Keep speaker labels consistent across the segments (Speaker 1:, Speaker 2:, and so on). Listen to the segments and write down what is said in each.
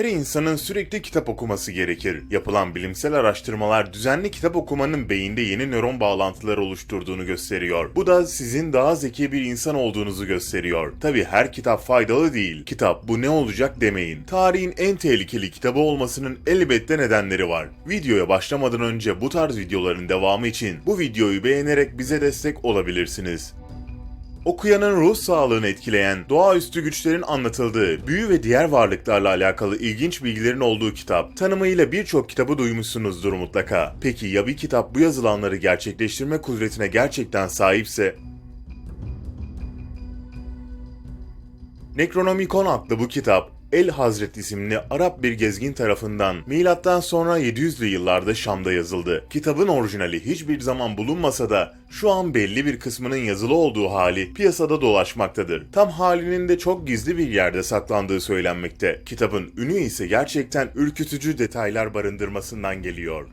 Speaker 1: Her insanın sürekli kitap okuması gerekir. Yapılan bilimsel araştırmalar düzenli kitap okumanın beyinde yeni nöron bağlantıları oluşturduğunu gösteriyor. Bu da sizin daha zeki bir insan olduğunuzu gösteriyor. Tabi her kitap faydalı değil. Kitap bu ne olacak demeyin. Tarihin en tehlikeli kitabı olmasının elbette nedenleri var. Videoya başlamadan önce bu tarz videoların devamı için bu videoyu beğenerek bize destek olabilirsiniz. Okuyanın ruh sağlığını etkileyen, doğaüstü güçlerin anlatıldığı, büyü ve diğer varlıklarla alakalı ilginç bilgilerin olduğu kitap. Tanımıyla birçok kitabı duymuşsunuzdur mutlaka. Peki ya bir kitap bu yazılanları gerçekleştirme kudretine gerçekten sahipse? Necronomicon adlı bu kitap, El Hazret isimli Arap bir gezgin tarafından milattan sonra 700'lü yıllarda Şam'da yazıldı. Kitabın orijinali hiçbir zaman bulunmasa da şu an belli bir kısmının yazılı olduğu hali piyasada dolaşmaktadır. Tam halinin de çok gizli bir yerde saklandığı söylenmekte. Kitabın ünü ise gerçekten ürkütücü detaylar barındırmasından geliyor.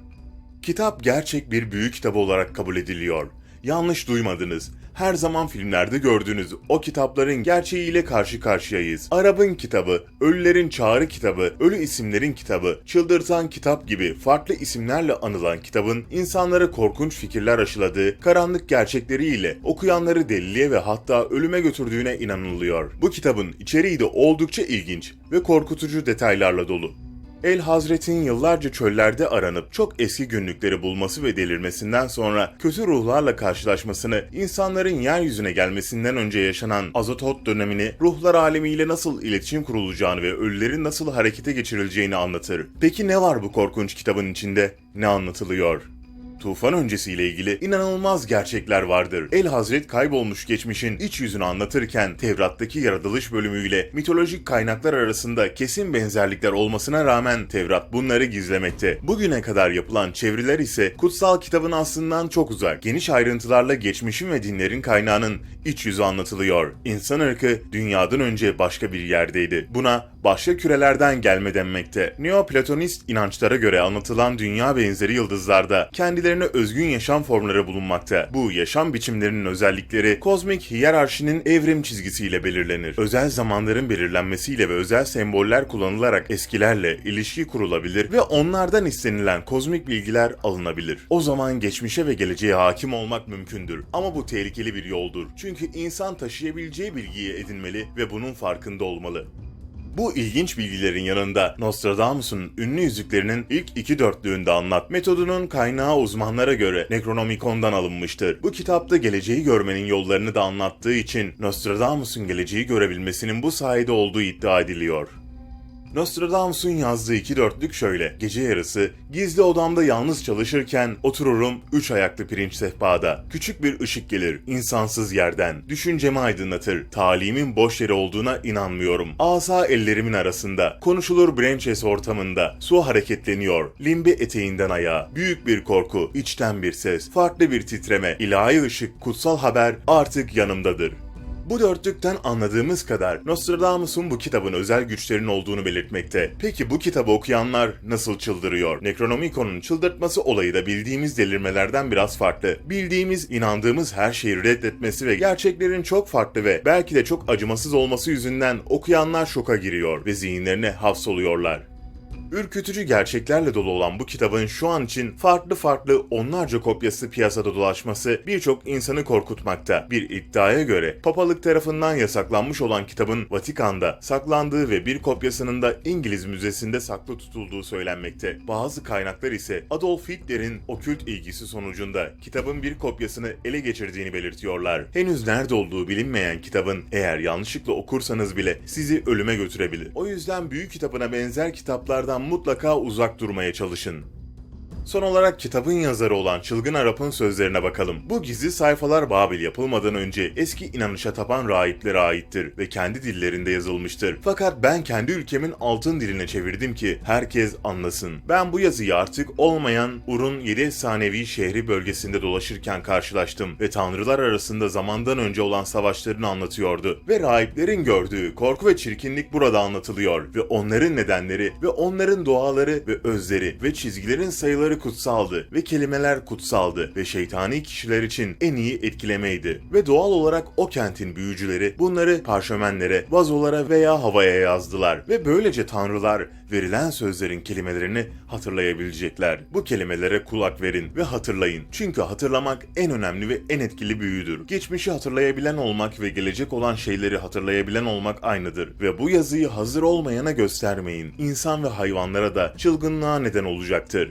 Speaker 1: Kitap gerçek bir büyük kitap olarak kabul ediliyor. Yanlış duymadınız. Her zaman filmlerde gördüğünüz o kitapların gerçeğiyle karşı karşıyayız. Arap'ın kitabı, Ölülerin Çağrı kitabı, Ölü isimlerin kitabı, Çıldırtan kitap gibi farklı isimlerle anılan kitabın insanlara korkunç fikirler aşıladığı karanlık gerçekleriyle okuyanları deliliğe ve hatta ölüme götürdüğüne inanılıyor. Bu kitabın içeriği de oldukça ilginç ve korkutucu detaylarla dolu. El Hazret'in yıllarca çöllerde aranıp çok eski günlükleri bulması ve delirmesinden sonra kötü ruhlarla karşılaşmasını, insanların yeryüzüne gelmesinden önce yaşanan Azotot dönemini, ruhlar alemiyle nasıl iletişim kurulacağını ve ölülerin nasıl harekete geçirileceğini anlatır. Peki ne var bu korkunç kitabın içinde? Ne anlatılıyor? Tufan öncesiyle ilgili inanılmaz gerçekler vardır. El Hazret kaybolmuş geçmişin iç yüzünü anlatırken Tevrat'taki yaratılış bölümüyle mitolojik kaynaklar arasında kesin benzerlikler olmasına rağmen Tevrat bunları gizlemekte. Bugüne kadar yapılan çeviriler ise kutsal kitabın aslından çok uzak. Geniş ayrıntılarla geçmişin ve dinlerin kaynağının iç yüzü anlatılıyor. İnsan ırkı dünyadan önce başka bir yerdeydi. Buna başka kürelerden gelme denmekte. Neoplatonist inançlara göre anlatılan dünya benzeri yıldızlarda kendilerine özgün yaşam formları bulunmakta. Bu yaşam biçimlerinin özellikleri kozmik hiyerarşinin evrim çizgisiyle belirlenir. Özel zamanların belirlenmesiyle ve özel semboller kullanılarak eskilerle ilişki kurulabilir ve onlardan istenilen kozmik bilgiler alınabilir. O zaman geçmişe ve geleceğe hakim olmak mümkündür. Ama bu tehlikeli bir yoldur. Çünkü insan taşıyabileceği bilgiyi edinmeli ve bunun farkında olmalı. Bu ilginç bilgilerin yanında Nostradamus'un ünlü yüzüklerinin ilk iki dörtlüğünde anlat metodunun kaynağı uzmanlara göre Necronomicon'dan alınmıştır. Bu kitapta geleceği görmenin yollarını da anlattığı için Nostradamus'un geleceği görebilmesinin bu sayede olduğu iddia ediliyor. Nostradamus'un yazdığı iki dörtlük şöyle. Gece yarısı gizli odamda yalnız çalışırken otururum üç ayaklı pirinç sehpada. Küçük bir ışık gelir insansız yerden. Düşüncemi aydınlatır. Talimin boş yeri olduğuna inanmıyorum. Asa ellerimin arasında. Konuşulur Branches ortamında. Su hareketleniyor. Limbi eteğinden ayağa. Büyük bir korku. içten bir ses. Farklı bir titreme. ilahi ışık, kutsal haber artık yanımdadır. Bu dörtlükten anladığımız kadar Nostradamus'un bu kitabın özel güçlerinin olduğunu belirtmekte. Peki bu kitabı okuyanlar nasıl çıldırıyor? Necronomicon'un çıldırtması olayı da bildiğimiz delirmelerden biraz farklı. Bildiğimiz, inandığımız her şeyi reddetmesi ve gerçeklerin çok farklı ve belki de çok acımasız olması yüzünden okuyanlar şoka giriyor ve zihinlerine hapsoluyorlar. Ürkütücü gerçeklerle dolu olan bu kitabın şu an için farklı farklı onlarca kopyası piyasada dolaşması birçok insanı korkutmakta. Bir iddiaya göre papalık tarafından yasaklanmış olan kitabın Vatikan'da saklandığı ve bir kopyasının da İngiliz Müzesi'nde saklı tutulduğu söylenmekte. Bazı kaynaklar ise Adolf Hitler'in okült ilgisi sonucunda kitabın bir kopyasını ele geçirdiğini belirtiyorlar. Henüz nerede olduğu bilinmeyen kitabın eğer yanlışlıkla okursanız bile sizi ölüme götürebilir. O yüzden büyük kitabına benzer kitaplardan mutlaka uzak durmaya çalışın. Son olarak kitabın yazarı olan Çılgın Arap'ın sözlerine bakalım. Bu gizli sayfalar Babil yapılmadan önce eski inanışa tapan rahiplere aittir ve kendi dillerinde yazılmıştır. Fakat ben kendi ülkemin altın diline çevirdim ki herkes anlasın. Ben bu yazıyı artık olmayan Ur'un 7 efsanevi şehri bölgesinde dolaşırken karşılaştım ve tanrılar arasında zamandan önce olan savaşlarını anlatıyordu. Ve rahiplerin gördüğü korku ve çirkinlik burada anlatılıyor ve onların nedenleri ve onların doğaları ve özleri ve çizgilerin sayıları kutsaldı ve kelimeler kutsaldı ve şeytani kişiler için en iyi etkilemeydi. Ve doğal olarak o kentin büyücüleri bunları parşömenlere, vazolara veya havaya yazdılar ve böylece tanrılar verilen sözlerin kelimelerini hatırlayabilecekler. Bu kelimelere kulak verin ve hatırlayın. Çünkü hatırlamak en önemli ve en etkili büyüdür. Geçmişi hatırlayabilen olmak ve gelecek olan şeyleri hatırlayabilen olmak aynıdır. Ve bu yazıyı hazır olmayana göstermeyin. İnsan ve hayvanlara da çılgınlığa neden olacaktır.